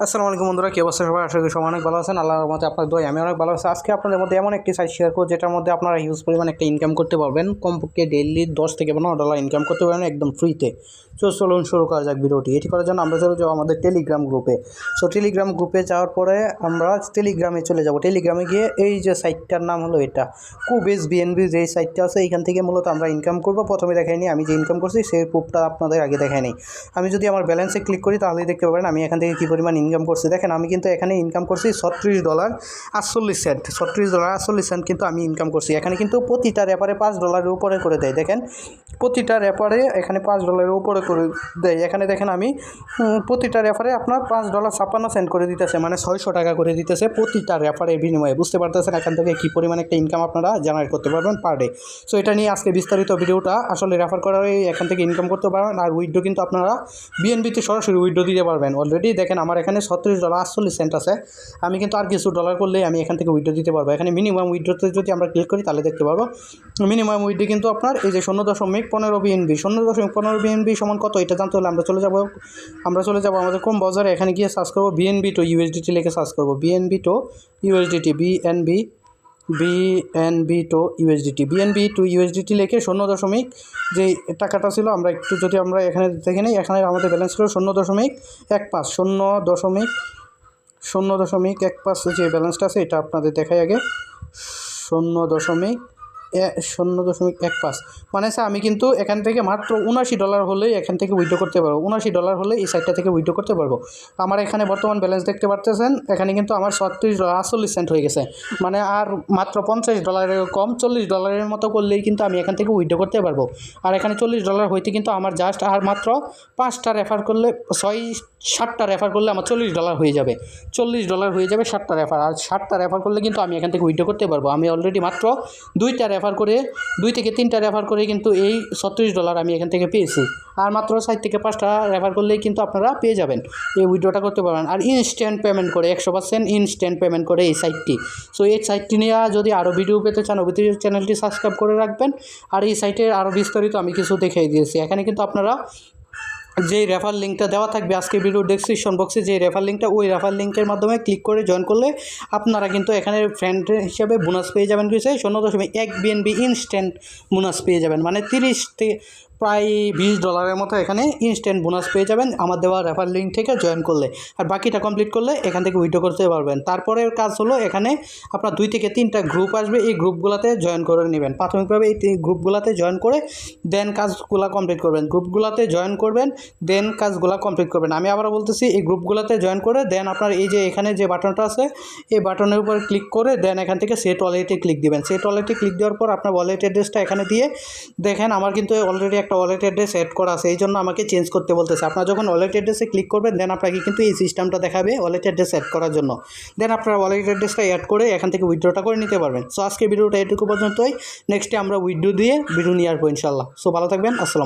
আসসালামু আলাইকুম বন্ধুরা, কি অবস্থা সবাই? আশা করি সবাই অনেক ভালো আছেন। আল্লাহর মধ্যে আপনার দোয় আমি অনেক ভালো আছি। আজকে আপনাদের মধ্যে এমন একটি সাইট শেয়ার করব, যেটার মধ্যে আপনারা হিউজ পরিমাণ একটা ইনকাম করতে পারবেন। কমপক্ষে ডেইলি দশ থেকে পনেরো ডলার ইনকাম করতে পারবেন, একদম ফ্রিতে সো চলুন শুরু করা যাক ভিডিওটি। এটি করার জন্য আমরা চলে যাব আমাদের টেলিগ্রাম গ্রুপে সো টেলিগ্রাম গ্রুপে যাওয়ার পরে আমরা টেলিগ্রামে চলে যাব। টেলিগ্রামে গিয়ে এই যে সাইটটার নাম হলো এটা। কুবেস বিএনবি যে সাইটটা আছে এখান থেকে মূলত আমরা ইনকাম করব। প্রথমে দেখাই নিই আমি যে ইনকাম করছি, সেই প্রুফটা আপনাদের আগে দেখাই নিই আমি যদি আমার ব্যালেন্সে ক্লিক করি, তাহলেই দেখতে পাবেন, আমি এখান থেকে কী পরিমাণ ইনকাম করছি। দেখেন, আমি কিন্তু এখানে ইনকাম করছি ছত্রিশ ডলার আটচল্লিশ সেন্ট ছত্রিশ ডলার আটচল্লিশ সেন্ট কিন্তু আমি ইনকাম করছি। এখানে কিন্তু প্রতিটা র্যাপারে পাঁচ ডলারের উপরে করে দেয়। দেখেন, প্রতিটা র্যাপারে এখানে পাঁচ ডলারের উপরে করে দেয়। এখানে দেখেন আমি প্রতিটা রেফারে আপনার পাঁচ ডলার ছাপ্পান্ন সেন্ট করে দিতেছে। মানে ছয়শো টাকা করে দিতেছে প্রতিটা রেফারের বিনিময়ে। বুঝতে পারতেছেন এখান থেকে কী পরিমাণ একটা ইনকাম আপনারা জেনারেট করতে পারবেন পার ডে সো এটা নিয়ে আজকে বিস্তারিত ভিডিওটা আসলে রেফার করার এখান থেকে ইনকাম করতে পারবেন। আর উইডো কিন্তু আপনারা বিএনবিতে সরাসরি উইডো দিতে পারবেন। অলরেডি দেখেন, আমার এখানে ছত্রিশ ডলার, আটচল্লিশ সেন্ট আছে। আমি কিন্তু আর কিছু ডলার করলেই আমি এখান থেকে উইড্রো দিতে পারব। এখানে মিনিমাম উইড্রোতে যদি আমরা ক্লিক করি, তাহলে দেখতে পারব। মিনিমাম উইড্রো কিন্তু আপনার এই যে শূন্য দশমিক পনেরো বিএনবি শূন্য দশমিক পনেরো বিএনবি সমান কত? এটা জানতে হলে আমরা চলে যাব। আমরা চলে যাব আমাদের কোন বাজারে এখানে গিয়ে সার্চ করব বিএনবি টু ইউএসডিটি লিখে সার্চ করব। BNB to USDT BNB BNB to USDT BNB to USDT লেখে শূন্য দশমিক যে টাকাটা ছিল, আমরা একটু যদি আমরা এখানে দেখে নিই, এখানে আমাদের ব্যালেন্স ছিল শূন্য দশমিক এক পাঁচ, শূন্য দশমিক শূন্য দশমিক এক পাঁচ যে ব্যালেন্সটা আছে, এটা আপনাদের দেখাই আগে। শূন্য দশমিক শূন্য দশমিক এক পাঁচ। মানে স্যার আমি কিন্তু এখান থেকে মাত্র উনাশি ডলার হলেই এখান থেকে উইড্রো করতে পারব। উনাশি ডলার হলে এই সাইটটা থেকে উইড্রো করতে পারব। আমার এখানে বর্তমান ব্যালেন্স দেখতে পারতেছেন, এখানে কিন্তু আমার ছত্রিশ ডলার আটচল্লিশ সেন্ট হয়ে গেছে। মানে আর মাত্র পঞ্চাশ ডলারের কম, চল্লিশ ডলারের মতো করলেই কিন্তু আমি এখান থেকে উইড্রো করতে পারব। আর এখানে চল্লিশ ডলার হইতে কিন্তু আমার জাস্ট আর মাত্র পাঁচটা রেফার করলে, ছয় ষাটটা রেফার করলে আমার চল্লিশ ডলার হয়ে যাবে। চল্লিশ ডলার হয়ে যাবে ষাটটা রেফার আর ষাটটা রেফার করলে কিন্তু আমি এখান থেকে উইড্রো করতে পারব। আমি অলরেডি মাত্র দুইটা রেফার করে, দুই থেকে তিনটা রেফার করে কিন্তু এই ছত্রিশ ডলার আমি এখান থেকে পেয়েছি। আর মাত্র সাইড থেকে পাঁচটা রেফার করলেই কিন্তু আপনারা পেয়ে যাবেন। এই উইড্রোটা করতে পারবেন। আর ইনস্ট্যান্ট পেমেন্ট করে, একশো পার্সেন্ট ইনস্ট্যান্ট পেমেন্ট করে এই সাইটটি সো এই সাইটটি নিয়ে যদি আরও ভিডিও পেতে চান, অবশ্যই চ্যানেলটি সাবস্ক্রাইব করে রাখবেন। আর এই সাইটের আরও বিস্তারিত আমি কিছু দেখিয়ে দিয়েছি। এখানে কিন্তু আপনারা যেই রেফার লিঙ্কটা দেওয়া থাকবে আজকে ভিডিও ডেসক্রিপশন বক্সে যে রেফার লিঙ্কটা ওই রেফার লিঙ্কের মাধ্যমে ক্লিক করে জয়েন করলে আপনারা কিন্তু এখানে ফ্রেন্ড হিসাবে বোনাস পেয়ে যাবেন। কিছু শূন্য দশমিক এক বিএনবি ইনস্ট্যান্ট বোনাস পেয়ে যাবেন। মানে তিরিশ প্রায় বিশ ডলারের মতো এখানে ইনস্ট্যান্ট বোনাস পেয়ে যাবেন আমার দেওয়া রেফার লিঙ্ক থেকে জয়েন করলে। আর বাকিটা কমপ্লিট করলে এখান থেকে উইড্রো করতে পারবেন। তারপরের কাজ হলো এখানে আপনার দুই থেকে তিনটা গ্রুপ আসবে। এই গ্রুপগুলোতে জয়েন করে নেবেন। প্রাথমিকভাবে এই গ্রুপগুলোতে জয়েন করে দেন কাজগুলো কমপ্লিট করবেন। গ্রুপগুলোতে জয়েন করবেন দেন কাজগুলো কমপ্লিট করবেন। আমি আবারও বলতেছি, এই গ্রুপগুলোতে জয়েন করে দেন আপনার এই যে এখানে যে বাটনটা আছে, এই বাটনের উপর ক্লিক করে দেন এখান থেকে সেট ওয়ালেটে ক্লিক দিবেন। সেট ওয়ালেটে ক্লিক দেওয়ার পর আপনার ওয়ালেট অ্যাড্রেসটা এখানে দিয়ে দেখেন, আমার কিন্তু অলরেডি একটা ওয়ালেট অ্যাড্রেস অ্যাড করা আছে, এই জন্য আমাকে চেঞ্জ করতে বলতেছে। আপনার যখন ওয়ালেট অ্যাড্রেসে ক্লিক করবেন দেন আপনাকে কিন্তু এই সিস্টেমটা দেখাবে ওয়ালেট অ্যাড্রেস অ্যাড করার জন্য। দেন আপনার ওয়ালেট অ্যাড্রেসটা অ্যাড করে এখান থেকে উইথড্রটা করে নিতে পারবেন। সো আজকে ভিডিওটা এটুকু পর্যন্তই। নেক্সটে আমরা উইথড্রো দিয়ে ভিডিও নিয়ে আসব ইনশাল্লাহ সো ভালো থাকবেন। আসসালাম